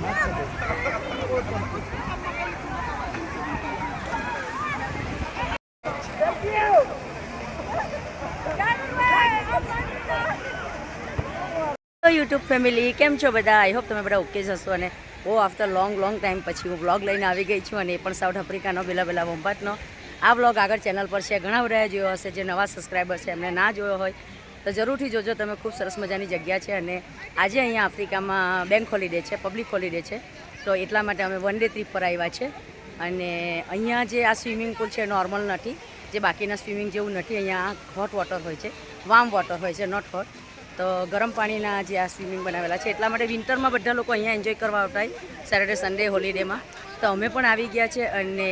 YouTube family કેમ છો બધા? આઈ હોપ તમે બધા ઓકે જશો અને બહુ આફ્ટર લોંગ લોંગ ટાઈમ પછી હું વ્લોગ લઈને આવી ગઈ છું અને એ પણ સાઉથ આફ્રિકાનો બેલા બેલા વંપાટનો આ વ્લોગ આગળ ચેનલ પર છે. ઘણા બધા જોયો હશે. જે નવા સબસ્ક્રાઈબર છે એમને ના જોયો હોય તો જરૂરથી જોજો, તમે ખૂબ સરસ મજાની જગ્યા છે અને આજે અહીંયા આફ્રિકામાં બેંક હોલિડે છે પબ્લિક હોલિડે છે. તો એટલા માટે અમે વન ડે ટ્રીપ પર આવ્યા છે. અને અહીંયા જે આ સ્વિમિંગ પુલ છે નોર્મલ નથી. જે બાકીના સ્વિમિંગ જેવું નથી, અહીંયા હોટ વોટર હોય છે. વાર્મ વોટર હોય છે નોટ હોટ તો ગરમ પાણીના જે આ સ્વિમિંગ બનાવેલા છે, એટલા માટે વિન્ટરમાં બધા લોકો અહીંયા એન્જોય કરવા આવતા હોય સેટરડે સન્ડે હોલિડેમાં તો અમે પણ આવી ગયા છે અને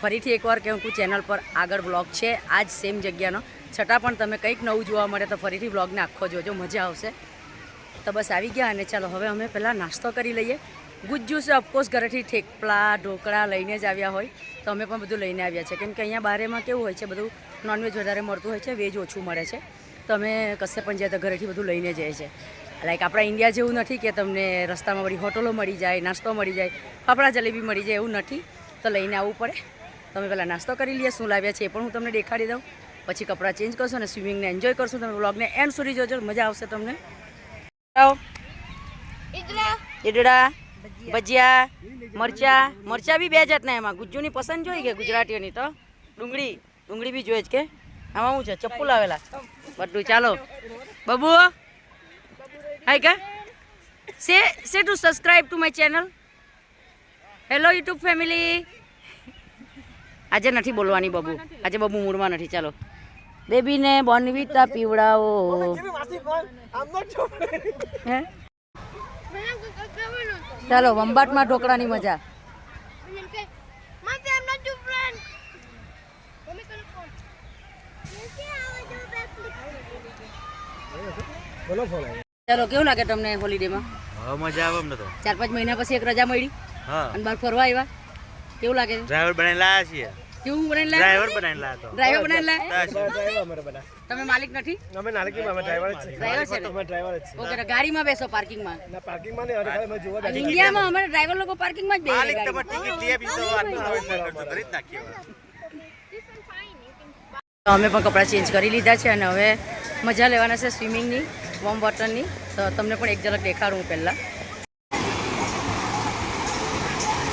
ફરીથી એકવાર કહું હું ચેનલ પર આગળ વ્લોગ છે આ જ સેમ જગ્યાનો. છતાં પણ તમે કંઈક નવું જોવા મળે તો ફરીથી વ્લોગને આખો જોજો, મજા આવશે. તો બસ આવી ગયા અને ચાલો હવે અમે પહેલાં નાસ્તો કરી લઈએ. ગુજ્જુ છે ઓફકોર્સ ઘરેથી ઠેકપલા, ઢોકળા લઈને જ આવ્યા હોય. તો અમે પણ બધું લઈને આવ્યા છે કેમ કે અહીંયા બારેમાં કેવું હોય છે, બધું નોનવેજ વધારે મળતું હોય છે વેજ ઓછું મળે છે. તો અમે કશે પણ જાય તો ઘરેથી બધું લઈને જઈએ છીએ. લાઈક આપણા ઇન્ડિયા જેવું નથી કે તમને રસ્તામાં બધી હોટલો મળી જાય, નાસ્તો મળી જાય, ફાફડા જલેબી મળી જાય, એવું નથી. તો લઈને આવવું પડે. તમે પહેલાં નાસ્તો કરી લઈએ, શું લાવ્યા છે એ પણ હું તમને દેખાડી દઉં. પછી કપડાં ચેન્જ કરશો અને સ્વિમિંગને એન્જોય કરશો તમે વ્લોગને એન્ડ સુધી જોજો મજા આવશે તમને. ઈડડા ભજીયા. મરચા. મરચા બી બે જાતના એમાં. ગુજ્જુની પસંદ જોઈ કે ગુજરાતીઓની તો? ડુંગળી. ડુંગળી બી જોઈએ જ કે? આમાં શું છે? ચપ્પુ લાવેલા. બધું. ચાલો. બબુ. હાય કા? Say say to subscribe to my channel hello YouTube family આજે નથી બોલવાની બબુ. આજે બબુ મૂડમાં નથી. ચાલો. બેબીને બોનવીટા પીવડાવો. ચાલો વંબાટમાં ઢોકળાની મજા. ચાલો કેવું લાગે તમને હોલિડેમાં માં? મજા આવે અમને તો. ચાર પાંચ મહિના પછી એક રજા મળી હા. અને બહાર ફરવા આવ્યા. કેવું લાગે? ડ્રાઈવર બનાવી લાયા છીએ. કેવું બનાવી ડ્રાઈવર બનાવીને લાયા તો. ડ્રાઈવર બનાવી લે લાયા અમારે બધા તમે માલિક નથી? અમે નાળકી અમે ડ્રાઈવર જ છે ડ્રાઈવર છે? અમે ડ્રાઈવર જ છે ઓકે ગાડીમાં બેસો પાર્કિંગમાં. ના પાર્કિંગમાં નહીં અરે ખાલી અમે જોવા અને ઇન્ડિયામાં અમારે ડ્રાઈવર લોકો પાર્કિંગમાં જ બેસે માલિક તમે ટિકિટ લઈ આપી તો આટલું નવું કરતો કરી જ નાખીએ અમે પણ કપડાં ચેન્જ કરી લીધા છે અને હવે મજા લેવાના છે સ્વિમિંગની વોર્મ વોટરની તો તમને પણ એક ઝલક દેખાડું હું પહેલાં.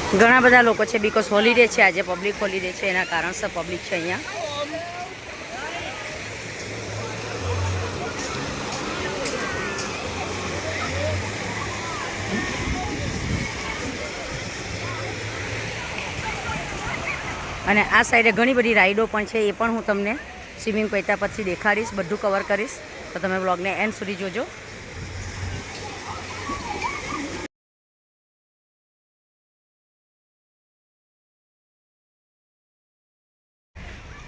ઘણા બધા લોકો છે બિકોઝ હોલિડે છે, આજે પબ્લિક હોલિડે છે, એના કારણસર પબ્લિક છે અહીંયા. અને આ સાઈડે ઘણી બધી રાઈડો પણ છે, એ પણ હું તમને સ્વિમિંગ પૈતા પછી દેખાડીશ, બધું કવર કરીશ. તો તમે બ્લોગને એન્ડ સુધી જોજો.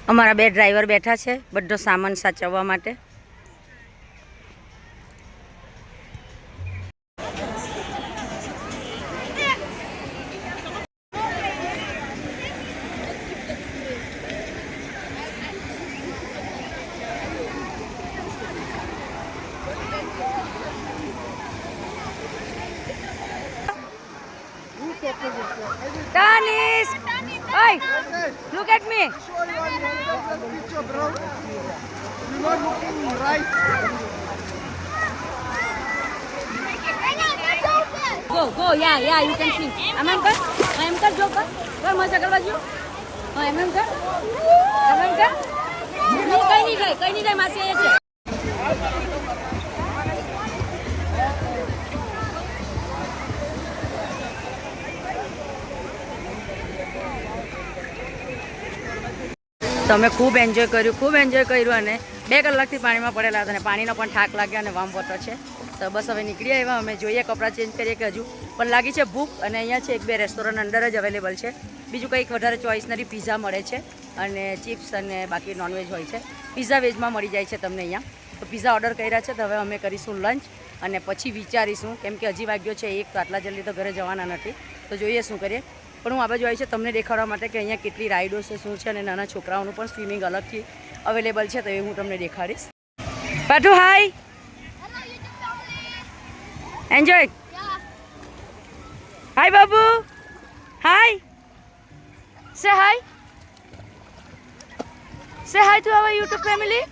અમારા બે ડ્રાઈવર બેઠા છે બધો સામાન સાચવવા માટે. Tanis! Oi! Look at me! Go, go, yeah, yeah, you can see. એમ કર હા, એમ કર જો કર કર મજા કરવા જો હા એમ એમ કર એમ એમ કર નહીં, કઈ નહીં જાય કઈ નહીં જાય માસી અહીંયા છે તો અમે ખૂબ એન્જોય કર્યું, ખૂબ એન્જોય કર્યું અને બે કલાકથી પાણીમાં પડેલા હતા અને પાણીનો પણ થાક લાગ્યો અને વામ વોટર છે. તો બસ હવે નીકળી આવ્યા, અમે જોઈએ કપડાં ચેન્જ કરીએ કે હજુ. પણ લાગી છે ભૂખ અને અહીંયા છે એક બે રેસ્ટોરન્ટ અંદર જ અવેલેબલ છે. બીજું કંઈક વધારે ચોઈસ પીઝા મળે છે અને ચિપ્સ અને બાકી નોનવેજ હોય છે. પીઝા વેજમાં મળી જાય છે તમને અહીંયા. તો પીઝા ઓર્ડર કર્યા છે, તો હવે અમે કરીશું લંચ અને પછી વિચારીશું. કેમ કે હજી વાગ્યો છે એક, તો આટલા જલ્દી તો ઘરે જવાના નથી. તો જોઈએ શું કરીએ. પણ હું આ બાજુ આવી છે. તમને દેખાડવા માટે કે અહીંયા કેટલી રાઈડો છે, શું છે અને નાના છોકરાઓનું પણ સ્વિમિંગ અલગથી અવેલેબલ છે, તો એ હું તમને દેખાડીશ. પાટુ હાય એન્જોય હાય બાબુ. હાય સે હાય સે hi to our YouTube family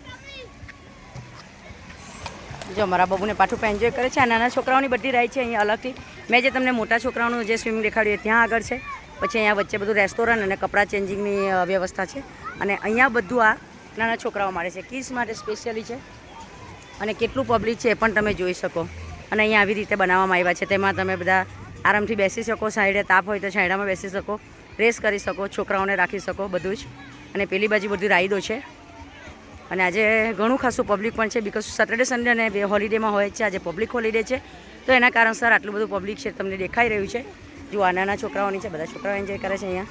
જો મારા બાબુને પાછું પણ એન્જોય કરે છે. આ નાના છોકરાઓની બધી રાઈડ છે અહીંયા અલગથી. મેં જે તમને મોટા છોકરાઓનું જે સ્વિમિંગ દેખાડ્યું ત્યાં આગળ છે. પછી અહીંયા વચ્ચે બધું રેસ્ટોરન્ટ અને કપડાં ચેન્જિંગની વ્યવસ્થા છે. અને અહીંયા બધું આ નાના છોકરાઓ માટે છે. કિડ્સ માટે સ્પેશિયલી છે. અને કેટલું પબ્લિક છે એ પણ તમે જોઈ શકો. અને અહીંયા આવી રીતે બનાવવામાં આવ્યા છે. તેમાં તમે બધા આરામથી બેસી શકો. સાઈડે તાપ હોય તો સાઈડામાં બેસી શકો. રેસ કરી શકો. છોકરાઓને રાખી શકો બધું જ. અને પેલી બાજુ બધી રાઈડો છે. અને આજે ઘણું ખાસું પબ્લિક પણ છે બિકોઝ સેટરડે સન્ડે અને બે હોલિડેમાં હોય છે. આજે પબ્લિક હોલિડે છે. તો એના કારણસર આટલું બધું પબ્લિક છે તમને દેખાઈ રહ્યું છે. જો આ નાના છોકરાઓની છે, બધા છોકરાઓ એન્જોય કરે છે અહીંયા.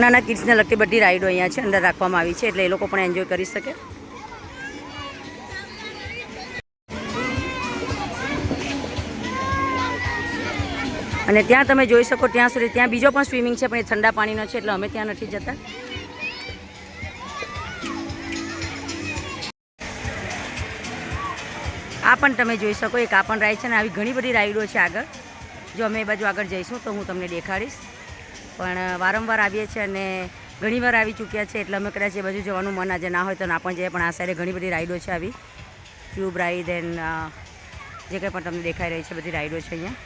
નાના કિડ્સને લગતી બધી રાઈડો અહીંયા છે, અંદર રાખવામાં આવી છે, એટલે એ લોકો પણ એન્જોય કરી શકે. અને ત્યાં તમે જોઈ શકો ત્યાં સુધી, ત્યાં બીજો પણ સ્વિમિંગ છે, પણ એ ઠંડા પાણીનો છે, એટલે અમે ત્યાં નથી જતા. આ પણ તમે જોઈ શકો, એક આ પણ રાઈડ છે ને, આવી ઘણી બધી રાઈડો છે આગળ. જો અમે એ બાજુ આગળ જઈશું તો હું તમને દેખાડીશ. પણ વારંવાર આવીએ છીએ અને ઘણીવાર આવી ચૂક્યા છે, એટલે અમે કદાચ એ બાજુ જવાનું મન આજે ના હોય તો ના પણ જઈએ, પણ આ સાઈડે ઘણી બધી રાઈડો છે આવી. ટ્યુબ રાઈડ એન્ડ જે કંઈ પણ તમને દેખાઈ રહી છે, બધી રાઈડો છે અહીંયા.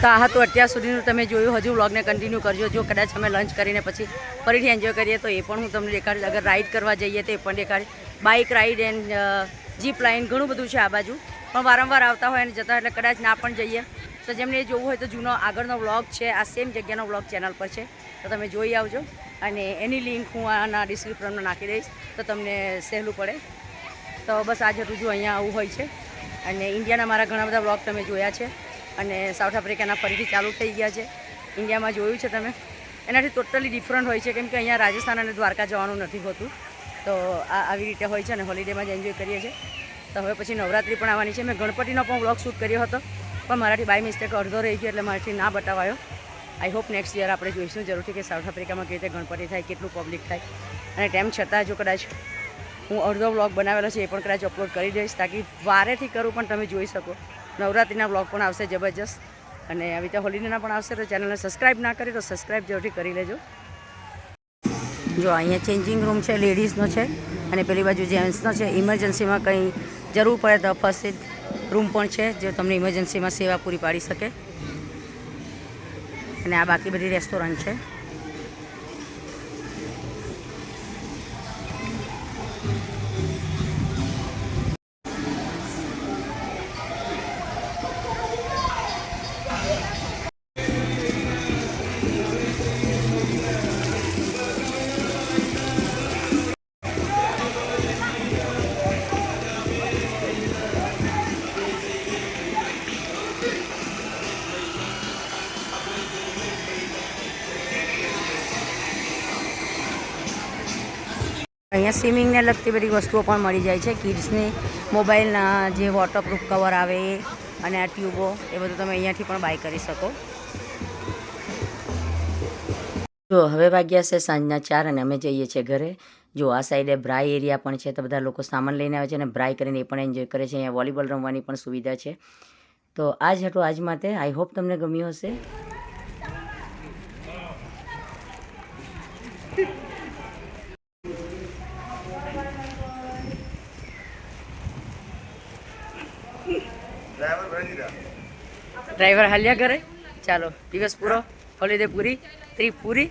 તો આ હતું અત્યાર સુધીનું તમે જોયું, હજુ વ્લોગને કન્ટિન્યુ કરજો. જો કદાચ અમે લંચ કરીને પછી ફરીથી એન્જોય કરીએ, તો એ પણ હું તમને દેખાડીશ. અગર રાઈડ કરવા જઈએ તો એ પણ દેખાડીશ. Bike ride and zip line ઘણું બધું છે આ બાજુ. પણ વારંવાર આવતા હોય અને જતા એટલે કદાચ ના પણ જઈએ. તો જેમને જોવું હોય તો જૂનો આગળનો વ્લોગ છે, આ સેમ જગ્યાનો વ્લોગ ચેનલ પર છે. તો તમે જોઈ આવજો. અને એની લિંક હું આના ડિસ્ક્રિપ્શનમાં નાખી દઈશ. તો તમને સહેલું પડે. તો બસ આજે રુજુ અહીંયા આવું હોય છે. અને ઇન્ડિયાના મારા ઘણા બધા વ્લોગ તમે જોયા છે. અને સાઉથ આફ્રિકાના ફરીથી ચાલુ થઈ ગયા છે. ઇન્ડિયામાં જોયું છે તમે. એનાથી ટોટલી ડિફરન્ટ હોય છે. કેમ કે અહીંયા રાજસ્થાન અને દ્વારકા જવાનું નથી હોતું. તો આ આવી રીતે હોય છે અને હોલિડેમાં જ એન્જોય કરીએ છીએ. તો હવે પછી નવરાત્રિ પણ આવવાની છે. મેં ગણપતિનો પણ વ્લોગ શૂટ કર્યો હતો. પણ મારાથી બાય મિસ્ટેક અડધો રહી ગયો એટલે મારાથી ના બતાવાયો. આઈ હોપ નેક્સ્ટ યર આપણે જોઈશું જરૂરથી કે સાઉથ આફ્રિકામાં કેવી રીતે ગણપતિ થાય, કેટલું પબ્લિક થાય. અને તેમ છતાં જો કદાચ હું અડધો વ્લોગ બનાવેલો છે એ પણ કદાચ અપલોડ કરી દઈશ, તાકી વારેથી કરું પણ તમે જોઈ શકો. નવરાત્રિના બ્લોગ પણ આવશે જબરજસ્ત. અને આવી રીતે હોલીડેના પણ આવશે, તો ચેનલને સબસ્ક્રાઈબ ના કરી તો સબસ્ક્રાઈબ જરૂરથી કરી લેજો. જો અહીંયા ચેન્જિંગ રૂમ છે લેડીઝનો છે, અને પેલી બાજુ જેન્ટ્સનો છે ઇમરજન્સીમાં કંઈ જરૂર પડે તો ફર્સ્ટ રૂમ પણ છે, જે તમને ઇમરજન્સીમાં સેવા પૂરી પાડી શકે. અને આ બાકી બધી રેસ્ટોરન્ટ છે. અહીંયા સ્વિમિંગને લગતી બધી વસ્તુઓ પણ મળી જાય છે. કિડ્સની મોબાઈલના જે વોટરપ્રૂફ કવર આવે, અને આ ટ્યુબો એ બધું તમે અહીંયાથી પણ બાય કરી શકો. જો, હવે વાગ્યા છે સાંજના ચાર અને અમે જઈએ છીએ ઘરે. જો, આ સાઈડે બ્રાય એરિયા પણ છે તો બધા લોકો સામાન લઈને આવે છે અને બ્રાય કરીને એ પણ એન્જોય કરે છે. અહીંયા વોલીબોલ રમવાની પણ સુવિધા છે. તો આ જ હતું આજ માટે. આઈ હોપ તમને ગમ્યું હશે. ડ્રાઈવર હાલ્યા ઘરે. ચાલો દિવસ પૂરો. હોલિડે પૂરી ત્રી પૂરી